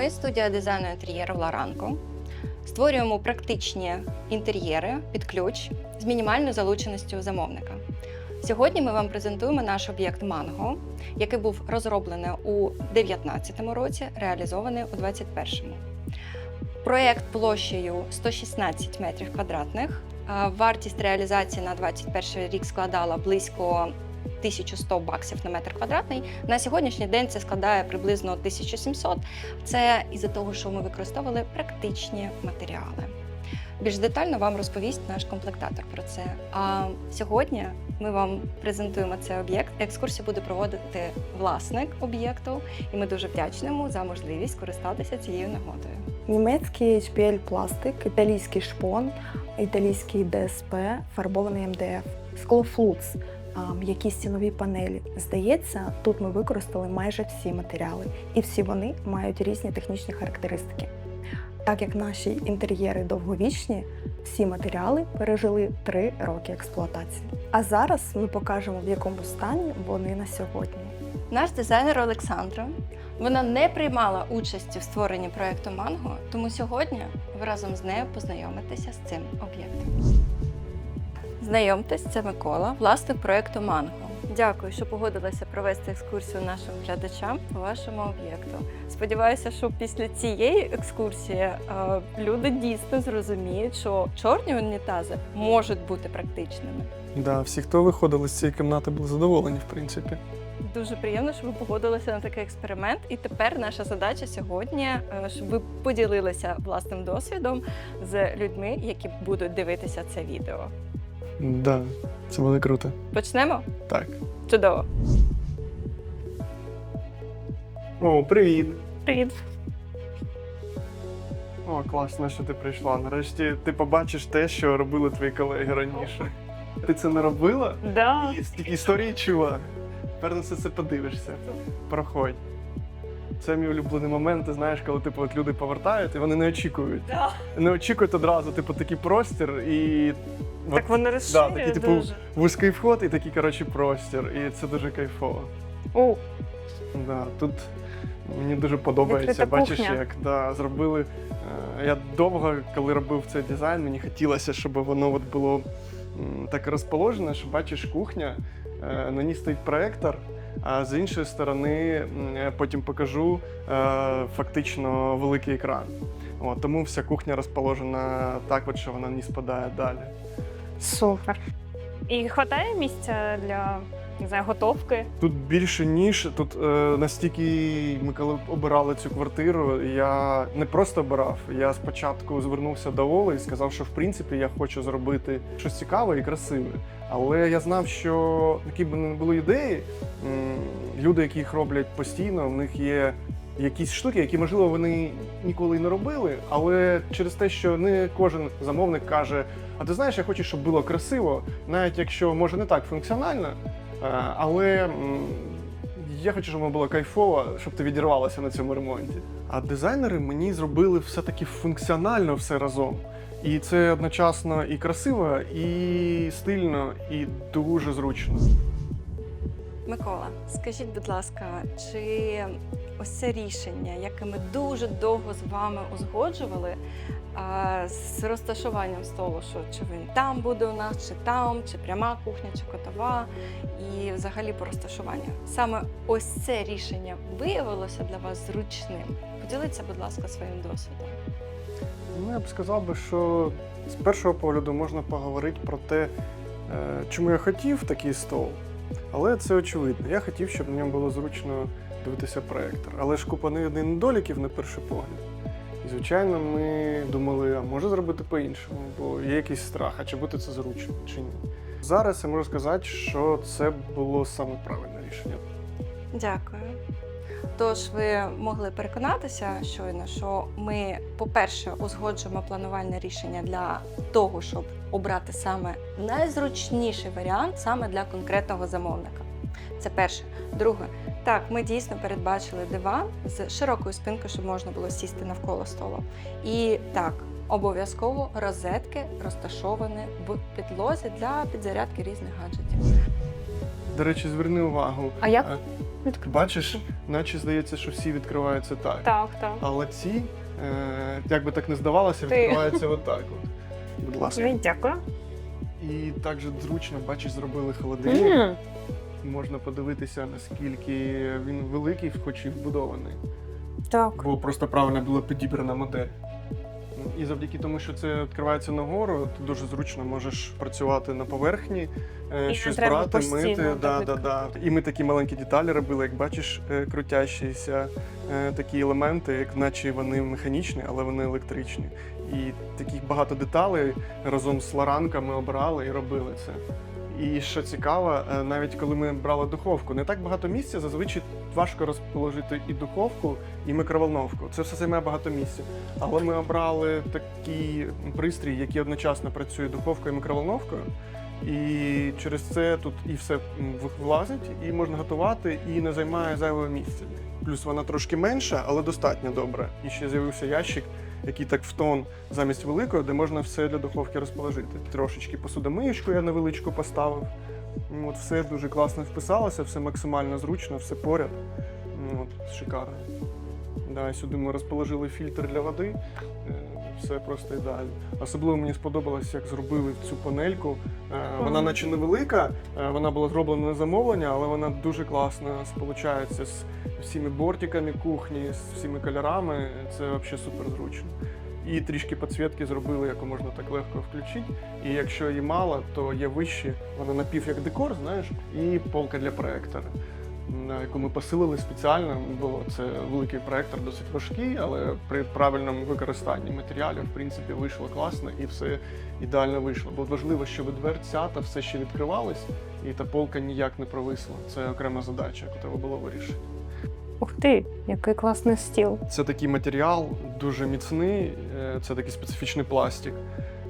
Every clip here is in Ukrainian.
Ми студія дизайну інтер'єру Ларанко. Створюємо практичні інтер'єри під ключ з мінімальною залученістю замовника. Сьогодні ми вам презентуємо наш об'єкт Манго, який був розроблений у 2019 році, реалізований у 2021. Проєкт площею 116 метрів квадратних. Вартість реалізації на 2021 рік складала близько 1100 баксів на метр квадратний. На сьогоднішній день це складає приблизно 1700. Це із-за того, що ми використовували практичні матеріали. Більш детально вам розповість наш комплектатор про це. А сьогодні ми вам презентуємо цей об'єкт. Екскурсію буде проводити власник об'єкту, і ми дуже вдячні за можливість скористатися цією нагодою. Німецький HPL пластик, італійський шпон, італійський ДСП, фарбований МДФ, склофлуц, м'які стінові панелі. Здається, тут ми використали майже всі матеріали, і всі вони мають різні технічні характеристики. Так як наші інтер'єри довговічні, всі матеріали пережили 3 роки експлуатації. А зараз ми покажемо, в якому стані вони на сьогодні. Наш дизайнер Олександра вона не приймала участі в створенні проекту Манго, тому сьогодні ви разом з нею познайомитеся з цим об'єктом. Знайомтесь, це Микола, власник проекту Манго. Дякую, що погодилися провести екскурсію нашим глядачам по вашому об'єкту. Сподіваюся, що після цієї екскурсії е, люди дійсно зрозуміють, що чорні унітази можуть бути практичними. Да, всі, хто виходили з цієї кімнати, були задоволені, в принципі. Дуже приємно, що ви погодилися на такий експеримент. І тепер наша задача сьогодні, е, щоб ви поділилися власним досвідом з людьми, які будуть дивитися це відео. Да, це буде круто. Почнемо? Так. Чудово! О, привіт. Привіт! О, класно, що ти прийшла. Нарешті ти побачиш те, що робили твої колеги раніше. Ти це не робила? Да. І стільки історії чула. Тепер на все це подивишся. Проходь. Це мій улюблений момент, ти знаєш, коли типу, от люди повертають і вони не очікують. Да. Не очікують одразу, типу, такий простір і. Так от, вони да, такий, типу, дуже. вузький вход і такий, коротше, простір. І це дуже кайфово. О, Да, тут мені дуже подобається. Відкрита Бачиш, кухня. як да, зробили. е, Я довго, коли робив цей дизайн, мені хотілося, щоб воно от було так розположене, що бачиш кухня, е, на ній стоїть проектор. А з іншої сторони, потім покажу е, фактично великий екран. От, тому вся кухня розположена так, от, що вона не спадає далі. супер. І вистачає місця для не знаю, готовки. Тут більше ніж тут е, настільки ми коли обирали цю квартиру, я не просто обирав. Я спочатку звернувся до Оли і сказав, що в принципі я хочу зробити щось цікаве і красиве. Але я знав, що які б не були ідеї, люди, які їх роблять постійно, в них є якісь штуки, які можливо вони ніколи не робили. Але через те, що не кожен замовник каже: А ти знаєш, я хочу, щоб було красиво, навіть якщо може не так функціонально. Е, Але я хочу, щоб воно було кайфово, щоб ти відірвалася на цьому ремонті. А дизайнери мені зробили все-таки функціонально все разом. І це одночасно і красиво, і стильно, і дуже зручно. Микола, скажіть, будь ласка, чи ось це рішення, яке ми дуже довго з вами узгоджували, з розташуванням столу, що чи він там буде у нас, чи там, чи пряма кухня, чи котова, і взагалі по розташуванню. Саме ось це рішення виявилося для вас зручним. Поділіться, будь ласка, своїм досвідом. Ну, я б сказав би, що з першого погляду можна поговорити про те, е, чому я хотів такий стол. Але це очевидно. Я хотів, щоб на ньому було зручно дивитися проєктор. Але ж купа недоліків на перший погляд. Звичайно, ми думали, а може зробити по-іншому, бо є якийсь страх, а чи буде це зручно, чи ні. Зараз я можу сказати, що це було саме правильне рішення. Дякую. Тож ви могли переконатися щойно, що ми, по-перше, узгоджуємо планувальне рішення для того, щоб обрати саме найзручніший варіант саме для конкретного замовника. Це перше. Друге, так, ми дійсно передбачили диван з широкою спинкою, щоб можна було сісти навколо столу. І так, обов'язково розетки розташовані в підлозі для підзарядки різних гаджетів. До речі, зверни увагу. А як? е, Бачиш, наче здається, що всі відкриваються так. Так, так. Але ці, е, як би так не здавалося, Ти. відкриваються отак. От. Будь ласка. Дякую. І так же зручно, бачиш, зробили холодильник. М, Можна подивитися, наскільки він великий, хоч і вбудований. Так. Бо просто правильно була підібрана модель. І завдяки тому, що це відкривається нагору, ти дуже зручно можеш працювати на поверхні, е, не щось брати, постійно мити. Да, да, да. І ми такі маленькі деталі робили, як бачиш, е, крутящіся е, такі елементи, як наче вони механічні, але вони електричні. І таких багато деталей разом з ларанками обрали і робили це. І що цікаво, е, навіть коли ми брали духовку, не так багато місця, зазвичай важко розположити і духовку, і микроволновку. Це все займає багато місця. Але ми обрали такий пристрій, який одночасно працює духовкою і микроволновкою. І через це тут і все влазить, і можна готувати, і не займає зайвого місця. Плюс вона трошки менша, але достатньо добра. І ще з'явився ящик, який так в тон замість великого, де можна все для духовки розположити. Трошечки посудомиючку я невеличку поставив. От все дуже класно вписалося, все максимально зручно, все поряд. М, От, шикарно. Да, сюди ми розположили фільтр для води. Все просто ідеально. Особливо мені сподобалось, як зробили цю панельку. Е, Вона наче невелика, е, вона була зроблена на замовлення, але вона дуже класно сполучається з всіми бортиками кухні, з всіми кольорами. Це взагалі супер зручно. І трішки підсвітки зробили, яку можна так легко включити. І якщо її мало, то є вищі, вона напів як декор, знаєш, і полка для проектора, яку ми посилили спеціально, бо це великий проектор, досить важкий, але при правильному використанні матеріалів, в принципі, вийшло класно і все ідеально вийшло. Бо важливо, щоб дверцята все ще відкривались, і та полка ніяк не провисла. Це окрема задача, яку треба було вирішити. Ух ти, який класний стіл. Це такий матеріал дуже міцний, е, це такий специфічний пластик.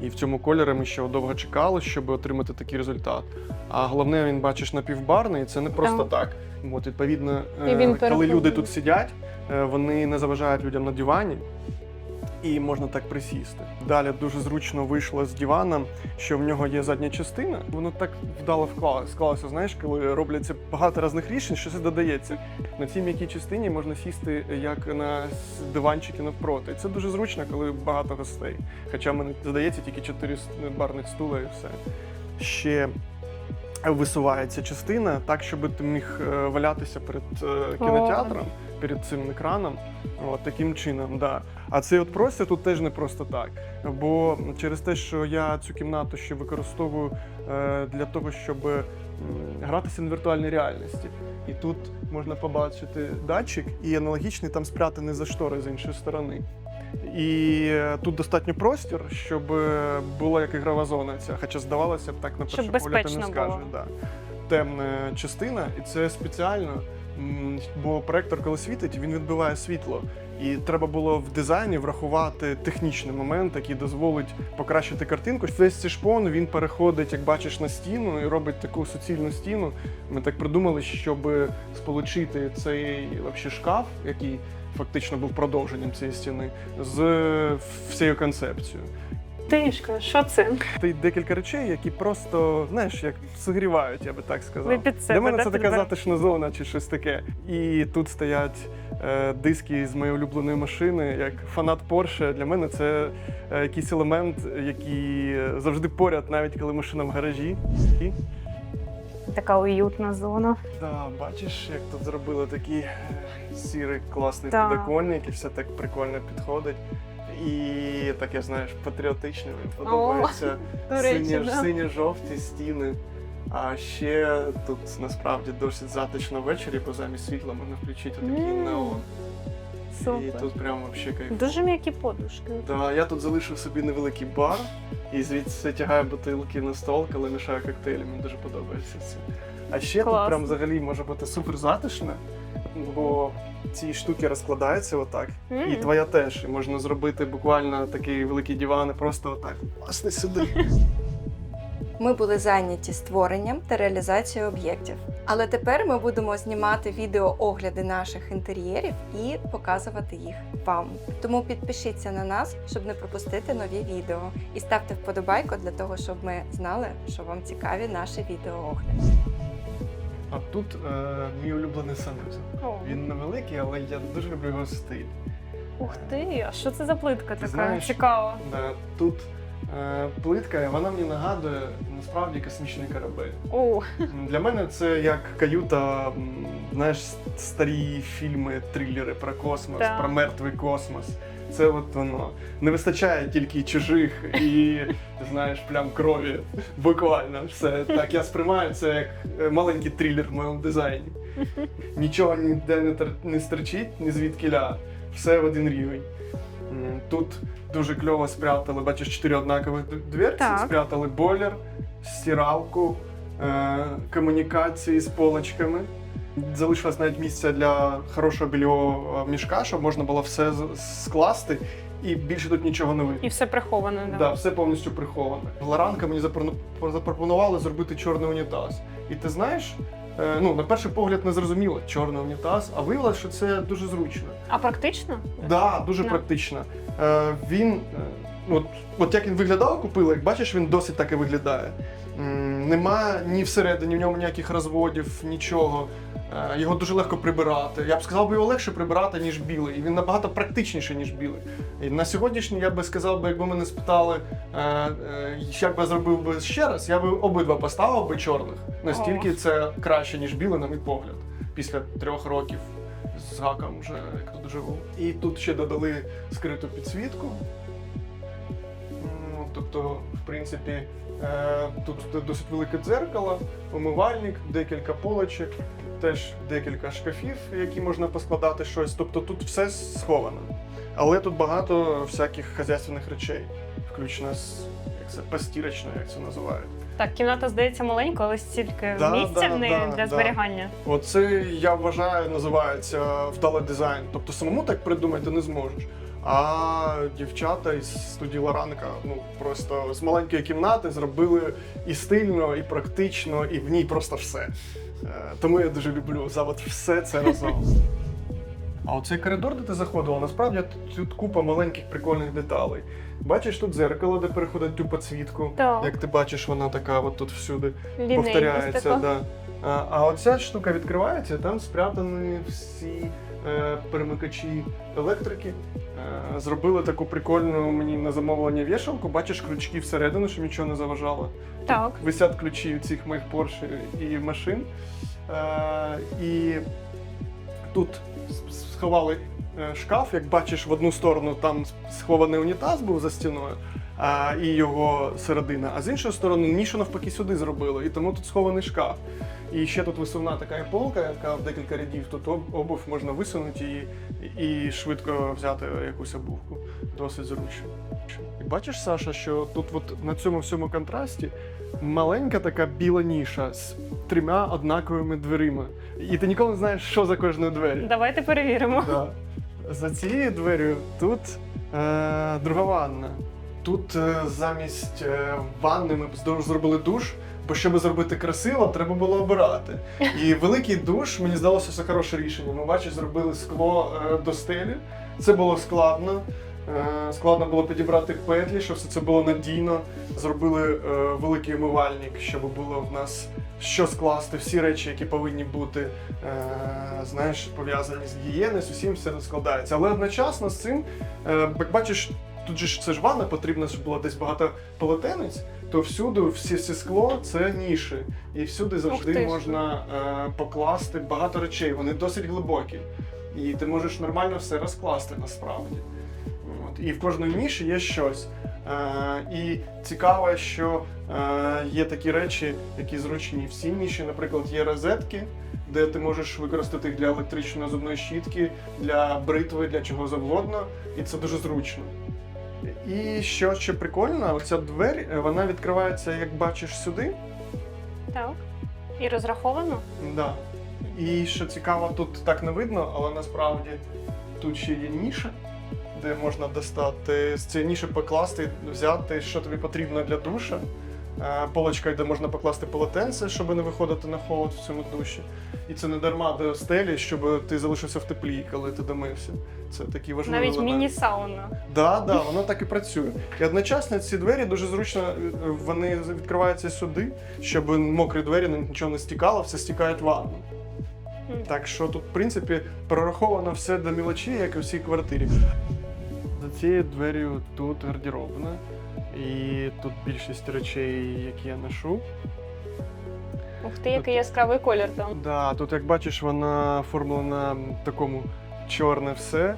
І в цьому кольорі ми ще довго чекали, щоб отримати такий результат. А головне, він бачиш напівбарний, це не просто Так. так. От, відповідно, І е, коли люди тут сидять, е, вони не заважають людям на дивані. І можна так присісти. Далі дуже зручно вийшло з дивана, що в нього є задня частина. Воно так вдало. Склалося, знаєш, коли робляться багато різних рішень, що це додається. На цій м'якій частині можна сісти як на диванчики навпроти. Це дуже зручно, коли багато гостей. Хоча в мене здається тільки чотири барних стула і все. Ще висувається частина так, щоб ти міг е, валятися перед е, кінотеатром, перед цим екраном. От, таким чином, да. А цей от простір тут теж не просто так. Бо через те, що я цю кімнату ще використовую е, для того, щоб гратися на віртуальній реальності. І тут можна побачити датчик, і аналогічний там спрятаний за штори з іншої сторони. І е, тут достатньо простір, щоб е, була як ігрова зона ця. Хоча здавалося б, так на перший погляд не скажеш. Да. Темна частина, і це спеціально, бо проектор, коли світить, він відбиває світло. І треба було в дизайні врахувати технічний момент, який дозволить покращити картинку. Весь цей шпон він переходить, як бачиш, на стіну і робить таку суцільну стіну. Ми так придумали, щоб сполучити цей шкаф, який фактично був продовженням цієї стіни, з всією концепцією. Тишка, що це? Це декілька речей, які просто, знаєш, як согрівають, я би так сказав. Ви під себе, Для мене да, це така затишна зона чи щось таке. І тут стоять е, диски з моєї улюбленої машини. Як фанат Porsche, для мене це е, якийсь елемент, який завжди поряд, навіть коли машина в гаражі. І Така уютна зона. да, бачиш, як тут зробили такий е, сірий класний Так. підоконник, і все так прикольно підходить. І таке, знаєш, патріотичне мені подобається. Сині- да. Синьо-жовті стіни. А ще тут насправді досить затишно ввечері, бо замість світла можна включити такий неон. І тут прямо взагалі кайф. Дуже м'які подушки. Да, я тут залишив собі невеликий бар і звідси тягаю бутилки на стол, коли мішаю коктейлі. Мені дуже подобається це. А ще тут прям взагалі може бути супер затишно, бо ці штуки розкладаються отак. І твоя теж. І можна зробити буквально такий великий диван і просто отак. Власне сюди. Ми були зайняті створенням та реалізацією об'єктів. Але тепер ми будемо знімати відеоогляди наших інтер'єрів і показувати їх вам. Тому підпишіться на нас, щоб не пропустити нові відео. І ставте вподобайку для того, щоб ми знали, що вам цікаві наші відеоогляди. А тут е, мій улюблений санузел. О, Він невеликий, але я дуже люблю його стиль. Ух ти, а що це за плитка Ти така? знаєш, Цікаво. Да, тут е, плитка, вона мені нагадує насправді космічний корабель. О, Для мене це як каюта, м, знаєш, старі фільми, трилери про космос, Так. про мертвий космос. Це от воно. Не вистачає тільки чужих і, знаєш, плям крові. Буквально все. Так, я сприймаю це як е, маленький трилер в моєму дизайні. Нічого ніде не, не стерчить, ні звідкіля. Все в один рівень. Тут дуже кльово спрятали, бачиш, чотири однакових д- дверці, Так. спрятали бойлер, стиралку, е, комунікації з полочками. Залишилось навіть місце для хорошого більового мішка, щоб можна було все скласти, і більше тут нічого не видно. і все приховано. Да. Да, все повністю приховане. Ларанка мені запро- запропонували зробити чорний унітаз. І ти знаєш, е, ну на перший погляд не зрозуміло чорний унітаз, а виявилось, що це дуже зручно. А практично? Да, дуже Да. практично. Е, він, е, от, от як він виглядав, купили, як бачиш, він досить так і виглядає. Нема ні всередині в ньому ніяких розводів, нічого. Е, Його дуже легко прибирати. Я б сказав би його легше прибирати, ніж білий. І він набагато практичніший, ніж білий. І на сьогоднішній я би сказав, би, якби мене спитали, е, е, як би я зробив би ще раз, я би обидва поставив би чорних. Настільки це краще, ніж білий, на мій погляд, після трьох років з гаком вже як тут живу. І тут ще додали скриту підсвітку. М, Тобто, в принципі, тут досить велике дзеркало, умивальник, декілька полочок, теж декілька шкафів, які можна поскладати щось. Тобто тут все сховано. Але тут багато всяких хазяйственних речей, включно з як це, постірочною, як це називають. Так, кімната здається маленька, але стільки Да, місця да, в неї да, для да. зберігання. Оце я вважаю, називається вдалий дизайн. Тобто самому так придумати не зможеш. А дівчата із студії Ларанка ну просто з маленької кімнати зробили і стильно, і практично, і в ній просто все. Е, Тому я дуже люблю за от все це разом. А оцей коридор, де ти заходила, насправді тут, купа маленьких прикольних деталей. Бачиш тут дзеркало, де переходить ту підсвітку. Так. Як ти бачиш, вона така от тут всюди Лінейність повторяється. Да. А, а оця штука відкривається, там спрятані всі е, перемикачі електрики. Е, зробили таку прикольну мені на замовлення вішалку. Бачиш крючки всередину, щоб нічого не заважало. Так. Висять ключі від цих моїх Porsche і машин. Е, і тут сховали е, шкаф. Як бачиш, в одну сторону там схований унітаз був за стіною. А, і його середина, а з іншої сторони нішу навпаки сюди зробили, і тому тут схований шкаф. І ще тут висувна така полка, яка в декілька рядів тут об- обув можна висунути і, і швидко взяти якусь обувку. Досить зручно. І бачиш, Саша, що тут от на цьому всьому контрасті маленька така біла ніша з трьома однаковими дверима. І ти ніколи не знаєш, що за кожною двері. Давайте перевіримо. Да. За цією дверю тут е, друга ванна. Тут е, замість е, ванни ми здор- зробили душ, бо щоб зробити красиво, треба було обирати. І великий душ, мені здалося, це хороше рішення. Ми бачиш, зробили скло е, до стелі. Це було складно. Складно було підібрати петлі, щоб все це було надійно. Зробили великий умивальник, щоб було в нас що скласти, всі речі, які повинні бути, знаєш, пов'язані з гігієною, з усім все складається. Але одночасно з цим, як бачиш, тут же ж це ж ванна потрібно, щоб було десь багато полотенець, то всюди всі всі скло це ніші. І всюди завжди можна е, покласти багато речей. Вони досить глибокі. І ти можеш нормально все розкласти насправді. От. І в кожної ніші є щось. Е, і цікаво, що е, є такі речі, які зручні. Всі ніші, наприклад, є розетки, де ти можеш використати їх для електричної зубної щітки, для бритви, для чого завгодно, і це дуже зручно. І що ще прикольно, оця двері, е, вона відкривається, як бачиш, сюди. Так. І розраховано? Да. І що цікаво, тут так не видно, але насправді тут ще є ніша, де можна достати з цієї ніші покласти, взяти, що тобі потрібно для душа. Е, полочка, де можна покласти полотенце, щоб не виходити на холод в цьому душі. І це не дарма до стелі, щоб ти залишився в теплі, коли ти домився. Це такий важливий Навіть елемент. міні-сауна. Да, да, воно так і працює. І одночасно ці двері дуже зручно е, вони відкриваються сюди, щоб мокрі двері нічого не стікало, все стікає в ванну. Так що тут, в принципі, прораховано все до мілочі, як і в всій квартирі. За цією дверю тут гардеробна, і тут більшість речей, які я ношу. Ух ти, який яскравий колір там. Да, тут, як бачиш, вона оформлена в такому чорне все,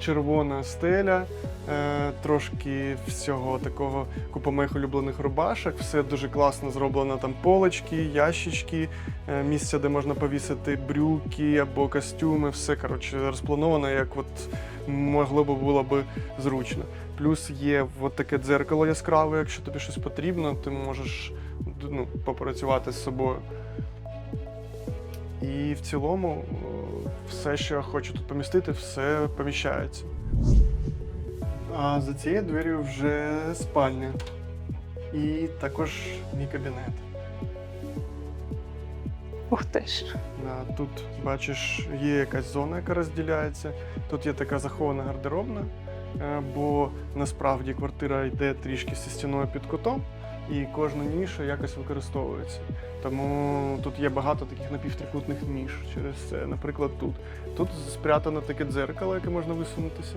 червона стеля, е, трошки всього такого купа моїх улюблених рубашок. Все дуже класно зроблено. Там полочки, ящички, е, місця, де можна повісити брюки або костюми. Все коротше розплановано, як от могло би було би зручно. Плюс є от таке дзеркало яскраве, якщо тобі щось потрібно, ти можеш ну, попрацювати з собою. І в цілому все, що я хочу тут помістити, все поміщається. А за цією дверю вже спальня. І також мій кабінет. Ух ти ж. Да, тут, бачиш, є якась зона, яка розділяється. Тут є така захована гардеробна, е, бо насправді квартира йде трішки зі стіною під кутом, і кожна ніша якось використовується. Тому тут є багато таких напівтрикутних ніж через це. Наприклад, тут. Тут спрятане таке дзеркало, яке можна висунутися.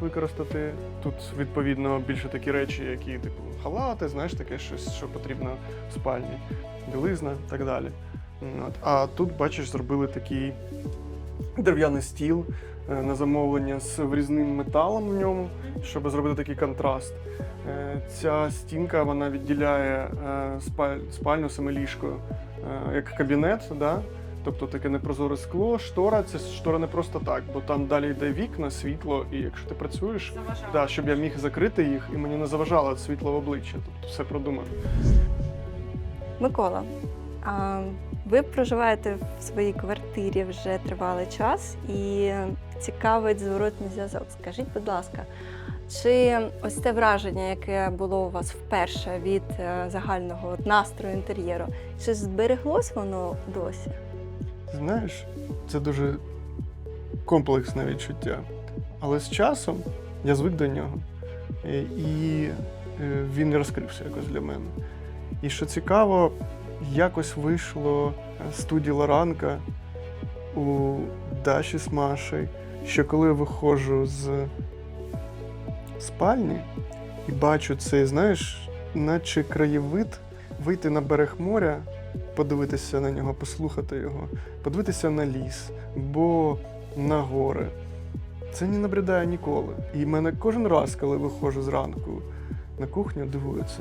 Використати. Тут, відповідно, більше такі речі, які, типу, халати, знаєш, таке щось, що потрібно в спальні, білизна і так далі. А тут, бачиш, зробили такий дерев'яний стіл е, на замовлення з врізним металом в ньому, щоб зробити такий контраст. Е, Ця стінка вона відділяє е, спальню саме ліжко е, як кабінет, да? тобто таке непрозоре скло, штора. Це штора не просто так, бо там далі йде вікна, світло, і якщо ти працюєш, да, щоб я міг закрити їх і мені не заважало світло в обличчя. Тобто все продумано. Микола, ви проживаєте в своїй квартирі вже тривалий час і цікавить зворотний зв'язок. Скажіть, будь ласка, чи ось те враження, яке було у вас вперше від е, загального настрою інтер'єру, чи збереглось воно досі? Знаєш, це дуже комплексне відчуття. Але з часом я звик до нього. Е, І е, він розкрився якось для мене. І що цікаво, якось вийшло е, з студії Лоранка у Даші з Машею, що коли я виходжу з спальні і бачу цей, знаєш, наче краєвид, вийти на берег моря, подивитися на нього, послухати його, подивитися на ліс, бо на гори. Це не набридає ніколи. І мене кожен раз, коли виходжу зранку на кухню, дивується.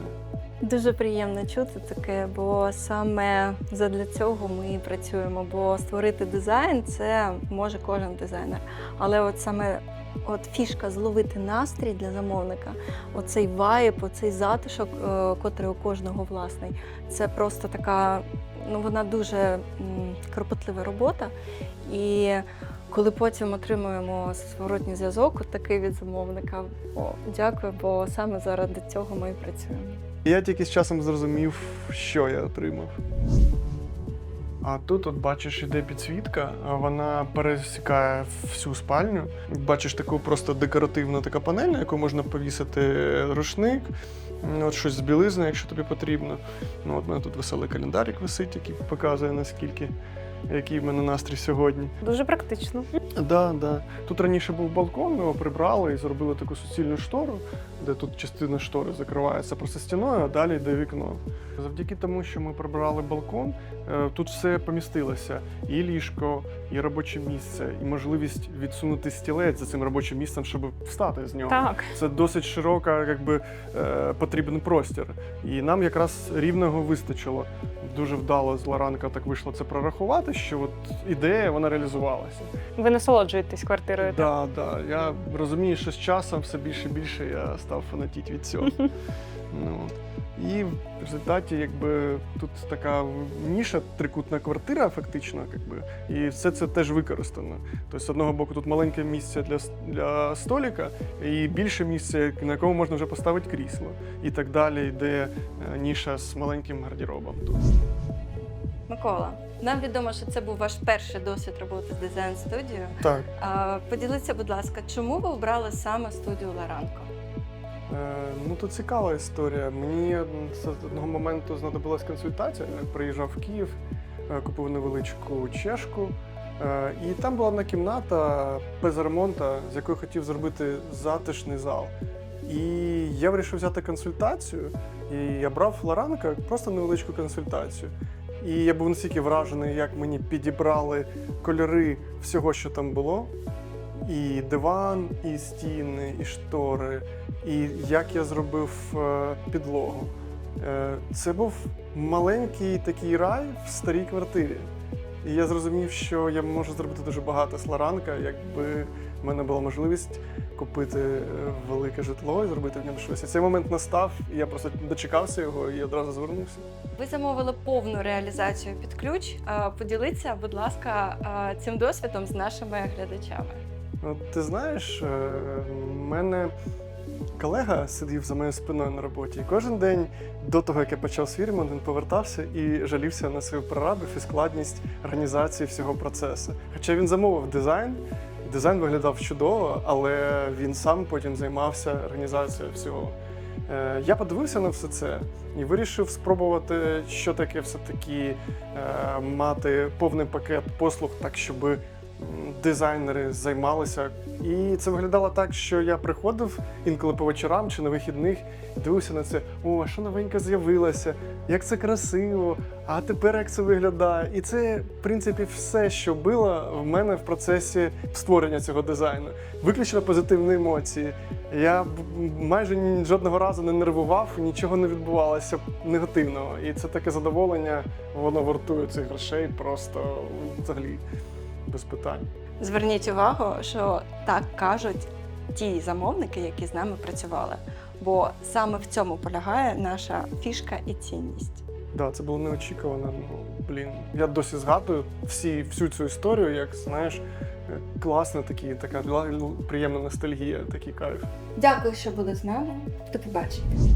Дуже приємно чути таке, бо саме задля цього ми і працюємо. Бо створити дизайн це може кожен дизайнер. Але от саме от фішка зловити настрій для замовника, оцей вайб, оцей затишок, е, котрий у кожного власний, це просто така, ну вона дуже кропотлива робота. І коли потім отримуємо зворотній зв'язок, от такий від замовника, о, дякую, бо саме заради цього ми і працюємо. Я тільки з часом зрозумів, що я отримав. А тут, от бачиш, іде підсвітка, вона пересікає всю спальню. Бачиш таку просто декоративну така панель, на яку можна повісити рушник, от щось з білизни, якщо тобі потрібно. Ну, от у мене тут веселий календарик висить, який показує наскільки, який в мене настрій сьогодні. Дуже практично. Да, да. Тут раніше був балкон, ми його прибрали і зробили таку суцільну штору, де тут частина штори закривається просто стіною, а далі йде вікно. Завдяки тому, що ми прибрали балкон, е, тут все помістилося: і ліжко, і робоче місце, і можливість відсунути стілець за цим робочим місцем, щоб встати з нього. Так. Це досить широка, якби е, потрібен простір. І нам якраз рівного вистачило. Дуже вдало з Ларанка так вийшло це прорахувати, що от ідея вона реалізувалася. Ви насолоджуєтесь квартирою. так? Да, да. Я розумію, що з часом все більше і більше я став фанатіти від цього. Ну, от. І в результаті, якби тут така ніша, трикутна квартира, фактично, якби, і все це теж використано. Тобто, з одного боку, тут маленьке місце для, для століка, і більше місця, на якому можна вже поставити крісло. І так далі йде е, ніша з маленьким гардеробом. Тут. Микола, нам відомо, що це був ваш перший досвід роботи з дизайн студією. Так. Поділіться, будь ласка, чому ви обрали саме студію Ларанко? Е, Ну, то цікава історія. Мені з одного моменту знадобилась консультація. Я приїжджав в Київ, е, купив невеличку чешку. е, І там була одна кімната без ремонту, з якою хотів зробити затишний зал. І я вирішив взяти консультацію, і я брав Ларанка просто невеличку консультацію. І я був настільки вражений, як мені підібрали кольори всього, що там було. І диван, і стіни, і штори, і як я зробив е, підлогу. Е, Це був маленький такий рай в старій квартирі. І я зрозумів, що я можу зробити дуже багато з Ларанка, якби в мене була можливість купити е, велике житло і зробити в ньому щось. І цей момент настав, і я просто дочекався його і одразу звернувся. Ви замовили повну реалізацію під ключ. Поділіться, будь ласка, цим досвідом з нашими глядачами. Ну, ти знаєш, е, в мене колега сидів за моєю спиною на роботі, і кожен день до того, як я почав свій ремонт, він повертався і жалівся на свою прорабів і складність організації всього процесу. Хоча він замовив дизайн, дизайн виглядав чудово, але він сам потім займався організацією всього. Е, Я подивився на все це і вирішив спробувати, що таке все-таки е, мати повний пакет послуг, так щоб м, дизайнери займалися. І це виглядало так, що я приходив інколи по вечорам чи на вихідних дивився на це: о, що новеньке з'явилося, як це красиво, а тепер як це виглядає. І це, в принципі, все, що було в мене в процесі створення цього дизайну. Виключно позитивні емоції. Я майже жодного разу не нервував, нічого не відбувалося негативного. І це таке задоволення, воно вартує цих грошей просто взагалі без питань. Зверніть увагу, що так кажуть ті замовники, які з нами працювали. Бо саме в цьому полягає наша фішка і цінність. Да, це було неочікувано. Ну, блін. Я досі згадую всі, всю цю історію, як знаєш, е, класна такі, така приємна ностальгія, такий кайф. Дякую, що були з нами. До побачення.